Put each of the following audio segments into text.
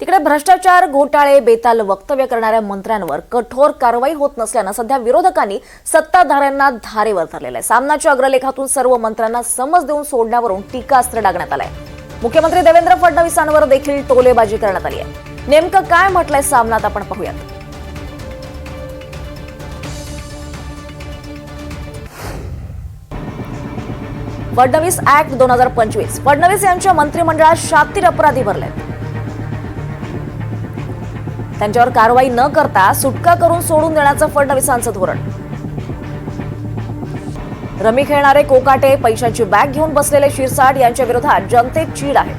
तिकडे भ्रष्टाचार घोटाळे बेताल वक्तव्य करणाऱ्या मंत्र्यांवर कठोर कारवाई होत नसल्यानं सध्या विरोधकांनी सत्ताधाऱ्यांना धारेवर धरलेलं आहे. सामनाच्या अग्रलेखातून सर्व मंत्र्यांना समज देऊन सोडण्यावरून टीकास्त्र डागण्यात आलंय. मुख्यमंत्री देवेंद्र फडणवीसांवर देखील टोलेबाजी करण्यात आली आहे. नेमकं काय म्हटलंय सामनात आपण पाहूयात. फडणवीस ऍक्ट दोन हजार पंचवीस. फडणवीस यांच्या मंत्रिमंडळात शातीर अपराधी भरले त्यांच्यावर कारवाई न करता सुटका करून सोडून देण्याचं फडणवीसांचं धोरण. रमी खेळणारे कोकाटे पैशांची बॅग घेऊन बसलेले शिरसाट यांच्या विरोधात जनतेत चीड आहे.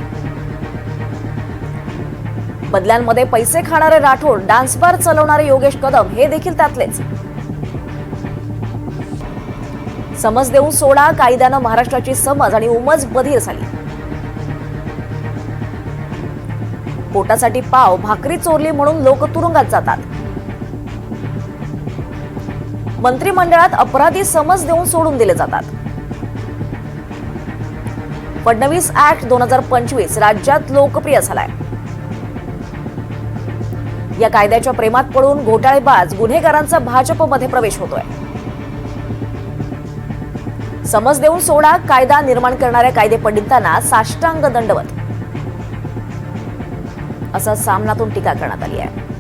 बदल्यांमध्ये पैसे खाणारे राठोड डान्स बार चालवणारे योगेश कदम हे देखील त्यातलेच. समज देऊन सोडा कायद्यानं महाराष्ट्राची समज आणि उमज बधीर झाली. पोटासाठी पाव भाकरी चोरली म्हणून लोक तुरुंगात जातात. मंत्रिमंडळात अपराधी समज देऊन सोडून दिले जातात. फडणवीस ऍक्ट दोन हजार पंचवीस राज्यात लोकप्रिय झालाय. या कायद्याच्या प्रेमात पडून घोटाळेबाज गुन्हेगारांचा भाजपमध्ये प्रवेश होतोय. समज देऊन सोडा कायदा निर्माण करणाऱ्या कायदे पंडितांना साष्टांग दंडवत असा सामनातून टीका करण्यात आली आहे.